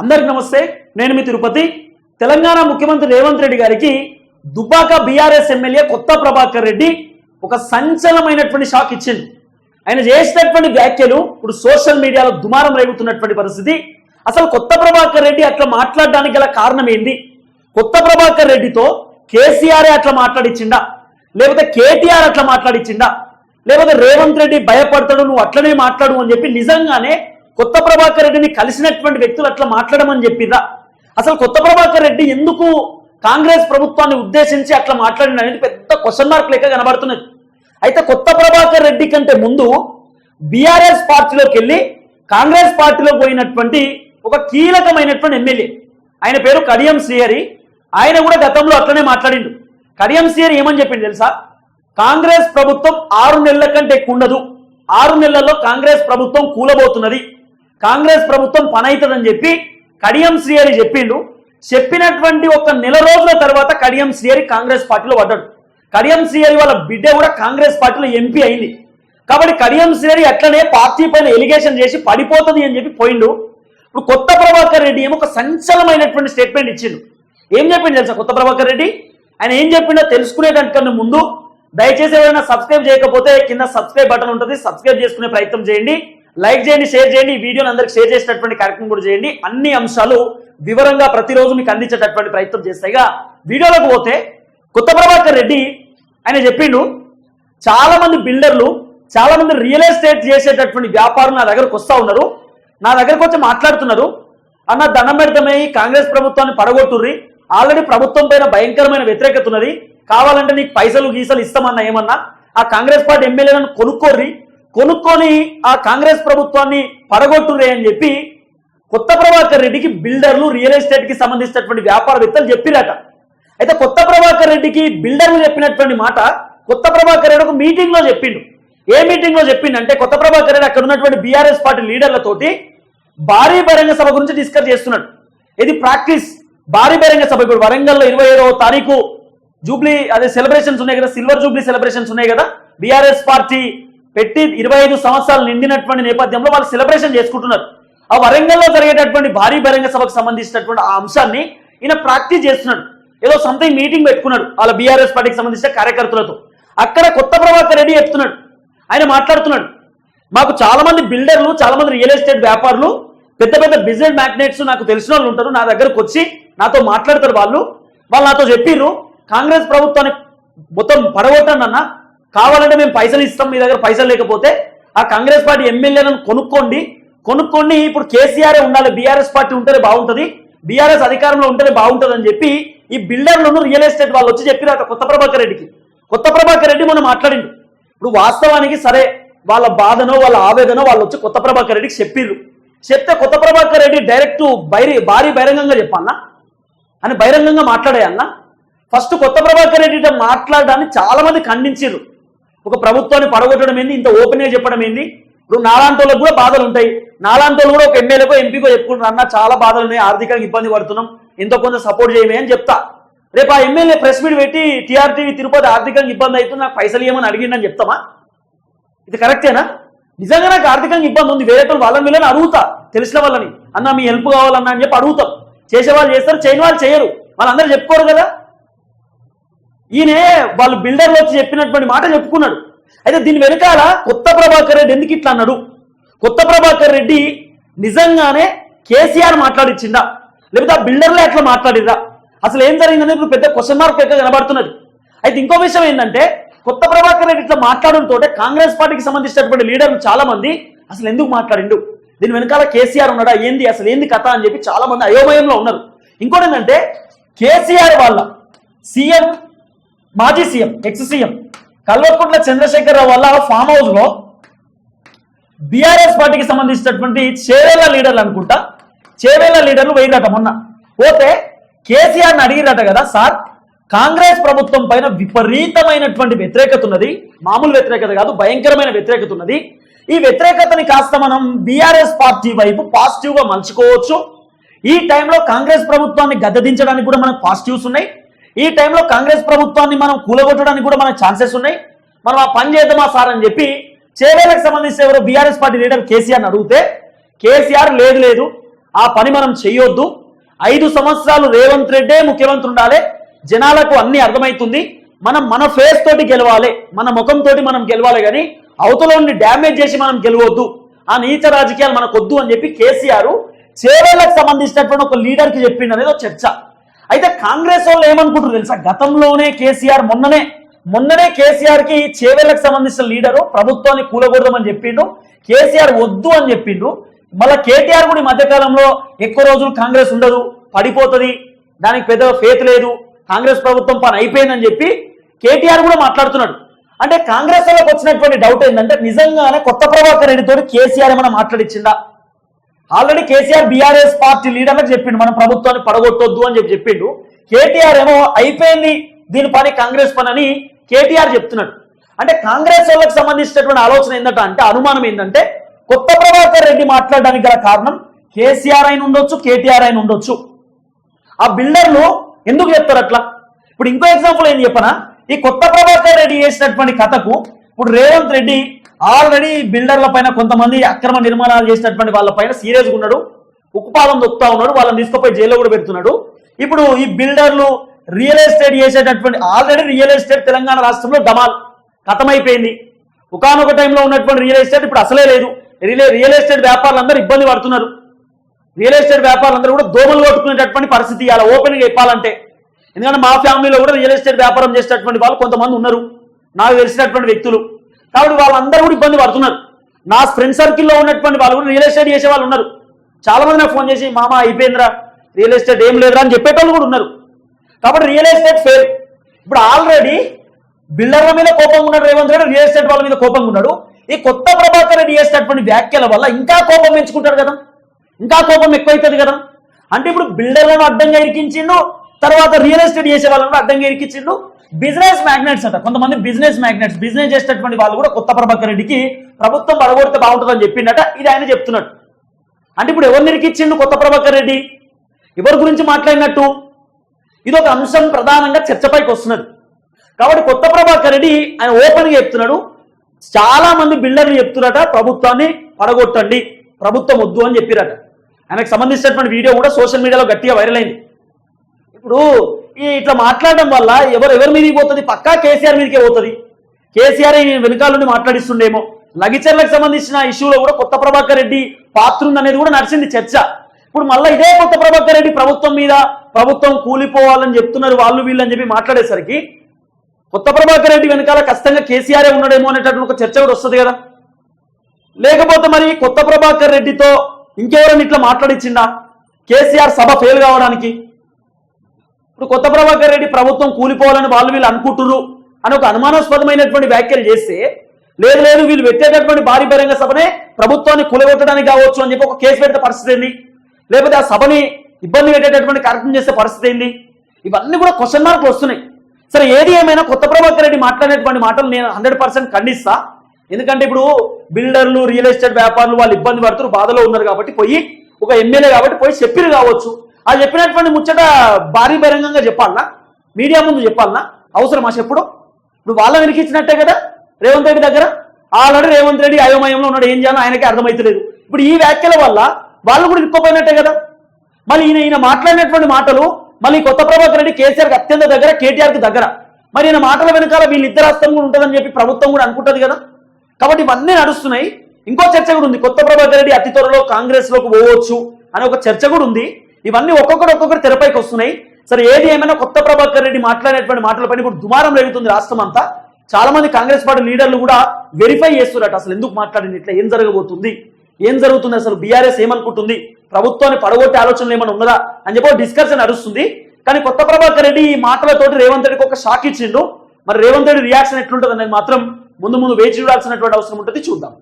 అందరికి నమస్తే నేను మీ తిరుపతి. తెలంగాణ ముఖ్యమంత్రి రేవంత్ రెడ్డి గారికి దుబ్బాక బీఆర్ఎస్ ఎమ్మెల్యే కొత్త ప్రభాకర్ రెడ్డి ఒక సంచలనమైనటువంటి షాక్ ఇచ్చింది. ఆయన చేసినటువంటి వ్యాఖ్యలు ఇప్పుడు సోషల్ మీడియాలో దుమారం రేగుతున్నటువంటి పరిస్థితి. అసలు కొత్త ప్రభాకర్ రెడ్డి అట్లా మాట్లాడడానికి గల కారణం ఏంది? కొత్త ప్రభాకర్ రెడ్డితో కేసీఆర్ అట్లా మాట్లాడిచ్చిండా? లేకపోతే కేటీఆర్ అట్లా మాట్లాడిచ్చిండా? లేకపోతే రేవంత్ రెడ్డి భయపడతాడు నువ్వు అట్లనే మాట్లాడు అని చెప్పి నిజంగానే కొత్త ప్రభాకర్ రెడ్డిని కలిసినటువంటి వ్యక్తులు అట్లా మాట్లాడమని చెప్పిరా అసలు కొత్త ప్రభాకర్ రెడ్డి ఎందుకు కాంగ్రెస్ ప్రభుత్వాన్ని ఉద్దేశించి అట్లా మాట్లాడిన అనేది పెద్ద క్వశ్చన్ మార్క్ లెక్క కనబడుతున్నది. అయితే కొత్త ప్రభాకర్ రెడ్డి కంటే ముందు బీఆర్ఎస్ పార్టీలోకి వెళ్ళి కాంగ్రెస్ పార్టీలో పోయినటువంటి ఒక కీలకమైనటువంటి ఎమ్మెల్యే. ఆయన పేరు కడియం శ్రీహరి. ఆయన కూడా గతంలో అట్లనే మాట్లాడిండు. కడియం శ్రీహరి ఏమని చెప్పిండు తెలుసా? కాంగ్రెస్ ప్రభుత్వం ఆరు నెలల కంటే ఎక్కువ ఉండదు. ఆరు నెలల్లో కాంగ్రెస్ ప్రభుత్వం కూలబోతున్నది. కాంగ్రెస్ ప్రభుత్వం పనైతుందని చెప్పి కడియం శ్రీహరి చెప్పిండు. చెప్పినటువంటి ఒక నెల రోజుల తర్వాత కడియం శ్రీహరి కాంగ్రెస్ పార్టీలో పడ్డాడు. కడియం శ్రీహరి వాళ్ళ బిడ్డ కూడా కాంగ్రెస్ పార్టీలో ఎంపీ అయింది. కాబట్టి కడియం శ్రీహరి అట్లనే పార్టీ పైన ఎలిగేషన్ చేసి పడిపోతుంది అని చెప్పి పోయిండు. ఇప్పుడు కొత్త ప్రభాకర్ రెడ్డి ఏమో ఒక సంచలనమైనటువంటి స్టేట్మెంట్ ఇచ్చిండు. ఏం చెప్పిండు తెలుసా కొత్త ప్రభాకర్ రెడ్డి? ఆయన ఏం చెప్పిండో తెలుసుకునేదానికన్నా ముందు దయచేసి ఎవరైనా సబ్స్క్రైబ్ చేయకపోతే కింద సబ్స్క్రైబ్ బటన్ ఉంటుంది. సబ్స్క్రైబ్ చేసుకునే ప్రయత్నం చేయండి. లైక్ చేయండి షేర్ చేయండి ఈ వీడియోని అందరికి షేర్ చేసేటటువంటి కార్యక్రమం కూడా చేయండి. అన్ని అంశాలు వివరంగా ప్రతిరోజు మీకు అందించేటటువంటి ప్రయత్నం చేస్తాయిగా వీడియోలోకి పోతే కొత్త ప్రభాకర్ రెడ్డి ఆయన చెప్పిండు చాలా మంది బిల్డర్లు చాలా మంది రియల్ ఎస్టేట్ చేసేటటువంటి వ్యాపారులు నా దగ్గరకు వస్తూ ఉన్నారు. నా దగ్గరకు వచ్చి మాట్లాడుతున్నారు. అన్న దండం పెడతామే కాంగ్రెస్ ప్రభుత్వాన్ని పడగొట్టుర్రి. ఆల్రెడీ ప్రభుత్వం పైన భయంకరమైన వ్యతిరేకత ఉన్నది. కావాలంటే నీకు పైసలు గీసలు ఇస్తామన్నా ఏమన్నా. ఆ కాంగ్రెస్ పార్టీ ఎమ్మెల్యేలను కొనుక్కోర్రి. కొనుక్కొని ఆ కాంగ్రెస్ ప్రభుత్వాన్ని పడగొట్టురే అని చెప్పి కొత్త ప్రభాకర్ రెడ్డికి బిల్డర్లు రియల్ ఎస్టేట్కి సంబంధించినటువంటి వ్యాపారవేత్తలు చెప్పిరట. అయితే కొత్త ప్రభాకర్ రెడ్డికి బిల్డర్లు చెప్పినటువంటి మాట కొత్త ప్రభాకర్ రెడ్డి ఒక మీటింగ్లో చెప్పిండు. ఏ మీటింగ్లో చెప్పిండంటే కొత్త ప్రభాకర్ రెడ్డి అక్కడ ఉన్నటువంటి బీఆర్ఎస్ పార్టీ లీడర్లతోటి భారీ బహిరంగ సభ గురించి డిస్కస్ చేస్తున్నాడు. ఇది ప్రాక్టీస్. భారీ బహిరంగ సభ ఇప్పుడు వరంగల్లో ఇరవై ఏడవ తారీఖు జూబ్లీ అదే సెలబ్రేషన్స్ ఉన్నాయి కదా సిల్వర్ జూబ్లీ సెలబ్రేషన్స్ ఉన్నాయి కదా బీఆర్ఎస్ పార్టీ పెట్టి ఇరవై ఐదు సంవత్సరాలు నిండినటువంటి నేపథ్యంలో వాళ్ళు సెలబ్రేషన్ చేసుకుంటున్నారు. ఆ వరంగల్లో జరిగేటటువంటి భారీ బహిరంగ సభకు సంబంధించినటువంటి ఆ అంశాన్ని ఈయన ప్రాక్టీస్ చేస్తున్నాడు. ఏదో సంథింగ్ మీటింగ్ పెట్టుకున్నాడు వాళ్ళ బీఆర్ఎస్ పార్టీకి సంబంధించిన కార్యకర్తలతో. అక్కడ కొత్త ప్రభాకర్ రెడ్డి చెప్తున్నాడు. ఆయన మాట్లాడుతున్నాడు. మాకు చాలా మంది బిల్డర్లు చాలా మంది రియల్ ఎస్టేట్ వ్యాపారులు పెద్ద పెద్ద బిజినెస్ మ్యాగ్నెట్స్ నాకు తెలిసిన వాళ్ళు ఉంటారు నా దగ్గరకు వచ్చి నాతో మాట్లాడతారు వాళ్ళు. వాళ్ళు నాతో చెప్పిర్రు కాంగ్రెస్ ప్రభుత్వాన్ని మొత్తం పడగొట్టండి అన్న కావాలంటే మేము పైసలు ఇస్తాం మీ దగ్గర పైసలు లేకపోతే ఆ కాంగ్రెస్ పార్టీ ఎమ్మెల్యేలను కొనుక్కోండి. కొనుక్కొని ఇప్పుడు కేసీఆర్ ఉండాలి బీఆర్ఎస్ పార్టీ ఉంటేనే బాగుంటుంది బీఆర్ఎస్ అధికారంలో ఉంటేనే బాగుంటుంది అని చెప్పి ఈ బిల్డర్లను రియల్ ఎస్టేట్ వాళ్ళు వచ్చి చెప్పిరట కొత్త ప్రభాకర్ రెడ్డికి. కొత్త ప్రభాకర్ రెడ్డి మనం మాట్లాడిండు. ఇప్పుడు వాస్తవానికి సరే వాళ్ళ బాధనో వాళ్ళ ఆవేదనో వాళ్ళు వచ్చి కొత్త ప్రభాకర్ రెడ్డికి చెప్పిర్రు. చెప్తే కొత్త ప్రభాకర్ రెడ్డి డైరెక్ట్ బైరి భారీ బహిరంగంగా చెప్పన్నా అని బహిరంగంగా మాట్లాడే అన్న ఫస్ట్ కొత్త ప్రభాకర్ రెడ్డి మాట్లాడడాన్ని చాలా మంది ఖండించారు ఒక ప్రభుత్వాన్ని పడగొట్టడం ఏంది? ఇంత ఓపెన్గా చెప్పడం ఏంది? ఇప్పుడు నాలాంటోళ్ళకు కూడా బాధలు ఉంటాయి. నాలాంటోళ్ళు కూడా ఒక ఎమ్మెల్యేకో ఎంపీకో చెప్పుకుంటారు అన్న చాలా బాధలు ఉన్నాయి. ఆర్థికంగా ఇబ్బంది పడుతున్నాం. ఎంతో కొంత సపోర్ట్ చేయమే అని చెప్తా. రేపు ఆ ఎమ్మెల్యే ప్రెస్ మీట్ పెట్టి టీఆర్టీవీ తిరుపతి ఆర్థికంగా ఇబ్బంది అవుతుంది. నాకు పైసలు ఏమని అడిగిండని చెప్తామా? ఇది కరెక్టేనా? నిజంగా నాకు ఆర్థికంగా ఇబ్బంది ఉంది. వేరే వాళ్ళు వాళ్ళని వీళ్ళని అడుగుతా. తెలిసిన వాళ్ళని. అన్న మీ హెల్ప్ కావాలన్నా అని చెప్పి అడుగుతాం. చేసే వాళ్ళు చేస్తారు. చేయని వాళ్ళు చేయరు. వాళ్ళందరూ చెప్పుకోరు కదా. ఈయనే వాళ్ళు బిల్డర్లు వచ్చి చెప్పినటువంటి మాట చెప్పుకున్నాడు. అయితే దీని వెనకాల కొత్త ప్రభాకర్ రెడ్డి ఎందుకు ఇట్లా అన్నాడు? కొత్త ప్రభాకర్ రెడ్డి నిజంగానే కేసీఆర్ మాట్లాడిచ్చిందా లేకపోతే ఆ బిల్డర్లే అట్లా మాట్లాడిరా అసలు ఏం జరిగిందనేది ఇప్పుడు పెద్ద క్వశ్చన్ మార్క్ ఎక్కడ కనబడుతున్నది. అయితే ఇంకో విషయం ఏంటంటే కొత్త ప్రభాకర్ రెడ్డి ఇట్లా మాట్లాడడంతో కాంగ్రెస్ పార్టీకి సంబంధించినటువంటి లీడర్లు చాలా మంది అసలు ఎందుకు మాట్లాడిండు? దీని వెనకాల కేసీఆర్ ఉన్నాడా? ఏంది? అసలు ఏంది కథ అని చెప్పి చాలా మంది అయోమయంలో ఉన్నారు. ఇంకోటి ఏంటంటే కేసీఆర్ వాళ్ళ సీఎం మాజీ C M ex C M Kalvakuntla Chandrasekhara Rao వల్ల ఫామ్ హౌస్లో బీఆర్ఎస్ పార్టీకి సంబంధించినటువంటి చేవేళ్ళ లీడర్లు అనుకుంటా. చేవేళ్ళ లీడర్లు వెయ్యిరట మొన్న. పోతే కేసీఆర్ని అడిగిరట కదా సార్ కాంగ్రెస్ ప్రభుత్వం పైన విపరీతమైనటువంటి వ్యతిరేకత ఉన్నది. మామూలు వ్యతిరేకత కాదు భయంకరమైన వ్యతిరేకత ఉన్నది. ఈ వ్యతిరేకతని కాస్త మనం బీఆర్ఎస్ పార్టీ వైపు పాజిటివ్గా మలుచుకోవచ్చు. ఈ టైంలో కాంగ్రెస్ ప్రభుత్వాన్ని గద్దదించడానికి కూడా మనకు పాజిటివ్స్ ఉన్నాయి. ఈ టైంలో కాంగ్రెస్ ప్రభుత్వాన్ని మనం కూలగొట్టడానికి కూడా మనకు ఛాన్సెస్ ఉన్నాయి. మనం ఆ పని చేద్దామా సార్ అని చెప్పి చేవేలకు సంబంధించి ఎవరు బీఆర్ఎస్ పార్టీ లీడర్ కేసీఆర్ని అడిగితే కేసీఆర్ లేదు లేదు ఆ పని మనం చెయ్యొద్దు. ఐదు సంవత్సరాలు రేవంత్ రెడ్డే ముఖ్యమంత్రి ఉండాలి. జనాలకు అన్ని అర్థమవుతుంది మనం మన ఫేస్ తోటి గెలవాలి మన ముఖం తోటి మనం గెలవాలి కానీ అవతలని డ్యామేజ్ చేసి మనం గెలవద్దు. ఆ నీచ రాజకీయాలు మనకొద్దు అని చెప్పి కేసీఆర్ చేవేళ్ళకు సంబంధించినటువంటి ఒక లీడర్కి చెప్పిండు అనేది చర్చ. అయితే కాంగ్రెస్ వాళ్ళు ఏమనుకుంటారు తెలుసా? గతంలోనే కేసీఆర్ మొన్ననే మొన్ననే కేసీఆర్కి చేవేళ్ళకు సంబంధించిన లీడరు ప్రభుత్వాన్ని కూలగొడదామని చెప్పిండు. కేసీఆర్ వద్దు అని చెప్పిండు. మళ్ళీ కేటీఆర్ కూడా ఈ మధ్యకాలంలో ఎక్కువ రోజులు కాంగ్రెస్ ఉండదు పడిపోతుంది దానికి పెద్ద ఫేత్ లేదు కాంగ్రెస్ ప్రభుత్వం పని అయిపోయిందని చెప్పి కేటీఆర్ కూడా మాట్లాడుతున్నాడు. అంటే కాంగ్రెస్ వాళ్ళకి వచ్చినటువంటి డౌట్ ఏంటంటే నిజంగానే కొత్త ప్రభాకర్ రెడ్డితో కేసీఆర్ ఏమైనా మాట్లాడిచ్చిందా already K C R B R S party లీడర్లకు చెప్పిండు మనం ప్రభుత్వాన్ని పడగొట్టొద్దు అని చెప్పి చెప్పిండు. కేటీఆర్ ఏమో అయిపోయింది దీని పని కాంగ్రెస్ పని అని కేటీఆర్ చెప్తున్నాడు. అంటే కాంగ్రెస్ వాళ్ళకి సంబంధించినటువంటి ఆలోచన ఏంటంటే అంటే అనుమానం ఏంటంటే కొత్త ప్రభాకర్ రెడ్డి మాట్లాడడానికి గల కారణం కేసీఆర్ అయిన ఉండొచ్చు కేటీఆర్ అయిన ఉండొచ్చు. ఆ బిల్డర్లు ఎందుకు చెప్తారు అట్లా? ఇప్పుడు ఇంకో ఎగ్జాంపుల్ ఏం చెప్పనా? ఈ కొత్త ప్రభాకర్ రెడ్డి చేసినటువంటి కథకు ఇప్పుడు రేవంత్ రెడ్డి ఆల్రెడీ బిల్డర్ల పైన కొంతమంది అక్రమ నిర్మాణాలు చేసినటువంటి వాళ్ళ పైన సీరియస్గా ఉన్నాడు. ఉక్కుపాదం దొక్కుతా ఉన్నాడు. వాళ్ళని తీసుకుపోయి జైల్లో కూడా పెడుతున్నాడు. ఇప్పుడు ఈ బిల్డర్లు రియల్ ఎస్టేట్ చేసేటటువంటి ఆల్రెడీ రియల్ ఎస్టేట్ తెలంగాణ రాష్ట్రంలో డమాల్ కథమైపోయింది. ఒకనొక టైంలో ఉన్నటువంటి రియల్ ఎస్టేట్ ఇప్పుడు అసలే లేదు. రియల్ రియల్ ఎస్టేట్ వ్యాపారులందరూ ఇబ్బంది పడుతున్నారు. రియల్ ఎస్టేట్ వ్యాపారులందరూ కూడా దోమలు కొట్టుకునేటటువంటి పరిస్థితి అలా ఓపెన్గా చెప్పాలంటే. ఎందుకంటే మా ఫ్యామిలీలో కూడా రియల్ ఎస్టేట్ వ్యాపారం చేసేటటువంటి వాళ్ళు కొంతమంది ఉన్నారు. నాకు తెలిసినటువంటి వ్యక్తులు. కాబట్టి వాళ్ళందరూ కూడా ఇబ్బంది పడుతున్నారు. నా ఫ్రెండ్ సర్కిల్లో ఉన్నటువంటి వాళ్ళు కూడా రియల్ ఎస్టేట్ చేసే వాళ్ళు ఉన్నారు. చాలా మంది నాకు ఫోన్ చేసి మామ అయిపోయిందిరా. రియల్ ఎస్టేట్ ఏం లేదురా అని చెప్పేటోళ్ళు కూడా ఉన్నారు. కాబట్టి రియల్ ఎస్టేట్ ఫెయిల్ ఇప్పుడు ఆల్రెడీ బిల్డర్ల మీద కోపంగా ఉన్నాడు రేవంత్ రెడ్డి రియల్ ఎస్టేట్ వాళ్ళ మీద కోపంగా ఉన్నాడు. ఈ కొత్త ప్రభాకర్ రెడ్డి చేసేటటువంటి వ్యాఖ్యల వల్ల ఇంకా కోపం పెంచుకుంటారు కదా. ఇంకా కోపం ఎక్కువైతుంది కదా. అంటే ఇప్పుడు బిల్డర్లను అడ్డంగా ఇరికించిండు తర్వాత రియల్ ఎస్టేట్ చేసే వాళ్ళని అడ్డంగా ఇరికించిండు. బిజినెస్ మ్యాగ్నెట్స్ అంట. కొంతమంది బిజినెస్ మ్యాగ్నెట్స్ బిజినెస్ చేసేటటువంటి వాళ్ళు కూడా కొత్త ప్రభాకర్ రెడ్డికి ప్రభుత్వం పడగొడితే బాగుంటుందని చెప్పిండట. ఇది ఆయన చెప్తున్నాడు. అంటే ఇప్పుడు ఎవరు నిరికిచ్చిండు కొత్త ప్రభాకర్ రెడ్డి? ఎవరి గురించి మాట్లాడినట్టు? ఇది ఒక అంశం ప్రధానంగా చర్చపైకి వస్తున్నది. కాబట్టి కొత్త ప్రభాకర్ రెడ్డి ఆయన ఓపెన్గా చెప్తున్నాడు. చాలా మంది బిల్డర్లు చెప్తున్నారట ప్రభుత్వాన్ని పడగొట్టండి ప్రభుత్వం వద్దు అని చెప్పిరట. ఆయనకు సంబంధించినటువంటి వీడియో కూడా సోషల్ మీడియాలో గట్టిగా వైరల్ అయింది. ఇప్పుడు ఈ ఇట్లా మాట్లాడడం వల్ల ఎవరు ఎవరి మీదకి పోతుంది? పక్కా కేసీఆర్ మీదకే పోతుంది. కేసీఆర్ ఈ వెనకాల నుండి మాట్లాడిస్తుండేమో. లగిచర్లకు సంబంధించిన ఇష్యూలో కూడా కొత్త ప్రభాకర్ రెడ్డి పాత్ర ఉందనేది కూడా నడిచింది చర్చ. ఇప్పుడు మళ్ళీ ఇదే కొత్త ప్రభాకర్ రెడ్డి ప్రభుత్వం మీద ప్రభుత్వం కూలిపోవాలని చెప్తున్నారు వాళ్ళు వీళ్ళని చెప్పి మాట్లాడేసరికి కొత్త ప్రభాకర్ రెడ్డి వెనకాల ఖచ్చితంగా కేసీఆర్ ఉన్నాడేమో అనేటటువంటి ఒక చర్చ కూడా వస్తుంది కదా. లేకపోతే మరి కొత్త ప్రభాకర్ రెడ్డితో ఇంకెవరైనా ఇట్లా మాట్లాడిచ్చిందా కేసీఆర్ సభ ఫెయిల్ కావడానికి ఇప్పుడు కొత్త ప్రభాకర్ రెడ్డి ప్రభుత్వం కూలిపోవాలని వాళ్ళు వీళ్ళు అనుకుంటున్నారు అని ఒక అనుమానాస్పదమైనటువంటి వ్యాఖ్యలు చేస్తే లేదు లేదు వీళ్ళు పెట్టేటటువంటి భారీ బహిరంగ సభనే ప్రభుత్వాన్ని కూలగొట్టడానికి కావచ్చు అని చెప్పి ఒక కేసు పెట్టే పరిస్థితి ఏంది? లేకపోతే ఆ సభని ఇబ్బంది పెట్టేటటువంటి కార్యక్రమం చేసే పరిస్థితి ఏంది? ఇవన్నీ కూడా క్వశ్చన్ మార్కులు వస్తున్నాయి. సరే ఏది ఏమైనా కొత్త ప్రభాకర్ రెడ్డి మాట్లాడేటువంటి మాటలు నేను హండ్రెడ్ పర్సెంట్ ఖండిస్తా. ఎందుకంటే ఇప్పుడు బిల్డర్లు రియల్ ఎస్టేట్ వ్యాపారులు వాళ్ళు ఇబ్బంది పడుతున్నారు బాధలో ఉన్నారు కాబట్టి పోయి ఒక ఎమ్మెల్యే కాబట్టి పోయి చెప్పిరు కావచ్చు. ఆ చెప్పినటువంటి ముచ్చట భారీ బహిరంగంగా చెప్పాలనా? మీడియా ముందు చెప్పాలనా? అవసరమా చెప్పుడు ఇప్పుడు వాళ్ళ వెనికిచ్చినట్టే కదా రేవంత్ రెడ్డి దగ్గర? ఆల్రెడీ రేవంత్ రెడ్డి అయోమయంలో ఉన్నాడు ఏం చేయాలో ఆయనకే అర్థమవుతలేదు ఇప్పుడు ఈ వ్యాఖ్యల వల్ల వాళ్ళు కూడా ఇరుక్కుపోయినట్టే కదా? మళ్ళీ ఈయన ఈయన మాట్లాడినటువంటి మాటలు మళ్ళీ కొత్త ప్రభాకర్ రెడ్డి కేసీఆర్కి అత్యంత దగ్గర కేటీఆర్కి దగ్గర. మరి ఈయన మాటల వెనకాల వీళ్ళిద్దరు హస్తం కూడా ఉంటుందని చెప్పి ప్రభుత్వం కూడా అనుకుంటుంది కదా? కాబట్టి ఇవన్నీ నడుస్తున్నాయి. ఇంకో చర్చ కూడా ఉంది. కొత్త ప్రభాకర్ రెడ్డి అతి త్వరలో కాంగ్రెస్లోకి పోవచ్చు అనే ఒక చర్చ కూడా ఉంది. ఇవన్నీ ఒక్కొక్కరు ఒక్కొక్కరు తెరపైకి వస్తున్నాయి. సరే ఏది ఏమైనా కొత్త ప్రభాకర్ రెడ్డి మాట్లాడేటువంటి మాటలపైన ఇప్పుడు దుమారం రేగుతుంది రాష్ట్రం అంతా. చాలా మంది కాంగ్రెస్ పార్టీ లీడర్లు కూడా వెరిఫై చేస్తున్నట్టు అసలు ఎందుకు మాట్లాడింది ఇట్లా ఏం జరగబోతుంది ఏం జరుగుతుంది అసలు బీఆర్ఎస్ ఏమనుకుంటుంది ప్రభుత్వాన్ని పడగొట్టే ఆలోచనలు ఏమైనా ఉన్నదా అని చెప్పి డిస్కషన్ నడుస్తుంది. కానీ కొత్త ప్రభాకర్ రెడ్డి ఈ మాటలతోటి రేవంత్ రెడ్డికి ఒక షాక్ ఇచ్చిండు. మరి రేవంత్ రెడ్డి రియాక్షన్ ఎట్లుంటుంది అనేది మాత్రం ముందు ముందు వేచి చూడాల్సినటువంటి అవసరం ఉంటుంది చూద్దాం.